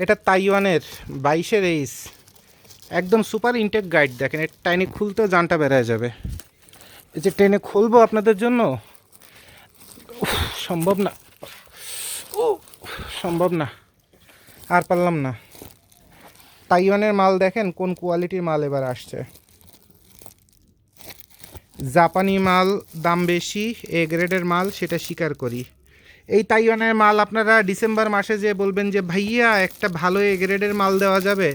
এটা তাইওয়ানের বাইশের এইস একদম সুপার ইনটেক গাইড দেখেন, এর টাইনে খুলতেও জানটা বেড়ায় যাবে। এই যে ট্রেনে খুলবো আপনাদের জন্য? সম্ভব না। ও, সম্ভব না। আর পারলাম না। তাইওয়ানের মাল দেখেন, কোন কোয়ালিটির মাল এবার আসছে। জাপানি মাল দাম বেশি এ গ্রেডের মাল, সেটা স্বীকার করি। এই তাইওয়ানের মাল আপনারা ডিসেম্বর মাসে যে বলবেন যে, ভাইয়া, একটা ভালো এ গ্রেডের মাল দেওয়া যাবে।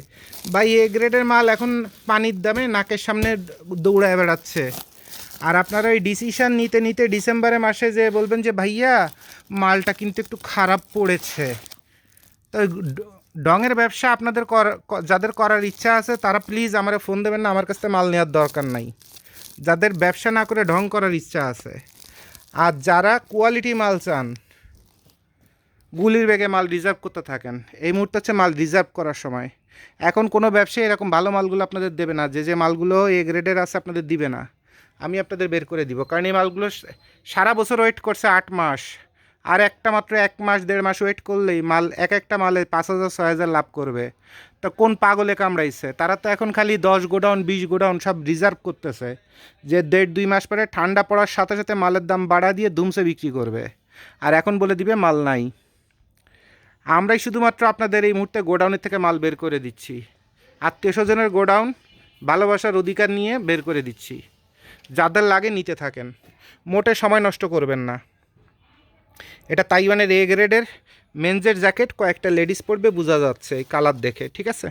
বা এ গ্রেডের মাল এখন পানির দামে নাকের সামনে দৌড়ায় বেড়াচ্ছে। আর আপনারা ওই ডিসিশান নিতে নিতে ডিসেম্বরের মাসে যে বলবেন যে, ভাইয়া, মালটা কিন্তু একটু খারাপ পড়েছে। তো ডঙের ব্যবসা আপনাদের যাদের করার ইচ্ছা আছে, তারা প্লিজ আমার ফোন দেবেন না, আমার কাছ থেকে মাল নেওয়ার দরকার নাই। যাদের ব্যবসা না করে ঢং করার ইচ্ছা আছে। আর যারা কোয়ালিটি মাল চান গুলির বেগে মাল রিজার্ভ করতে থাকেন। এই মুহূর্তে হচ্ছে মাল রিজার্ভ করার সময়। এখন কোনো ব্যবসায়ী এরকম ভালো মালগুলো আপনাদের দেবে না, যে যে মালগুলো এ গ্রেডের আছে আপনাদের দিবে না। আমি আপনাদের বের করে দিব, কারণ এই মালগুলো সারা বছর ওয়েট করছে আট মাস। আর একটা মাত্র এক মাস, দেড় মাস ওয়েট করলেই মাল, এক একটা মালে পাঁচ হাজার, ছয় হাজার লাভ করবে। তা কোন পাগলে কামড়াইছে? তারা তো এখন খালি দশ গোডাউন, বিশ গোডাউন সব রিজার্ভ করতেছে, যে দেড় দুই মাস পরে ঠান্ডা পড়ার সাথে সাথে মালের দাম বাড়া দিয়ে ধুমসে বিক্রি করবে। আর এখন বলে দিবে মাল নাই। আমরাই শুধুমাত্র আপনাদের এই মুহূর্তে গোডাউনের থেকে মাল বের করে দিচ্ছি। আত্মীয় স্বজনের গোডাউন, ভালোবাসার অধিকার নিয়ে বের করে দিচ্ছি। যাদের লাগে নিতে থাকেন। মোটে সময় নষ্ট করবেন না। এটা তাইওয়ানের এ গ্রেডের মেনজের জ্যাকেট, কয়েকটা লেডিস পরবে, বোঝা যাচ্ছে এই কালার দেখে, ঠিক আছে?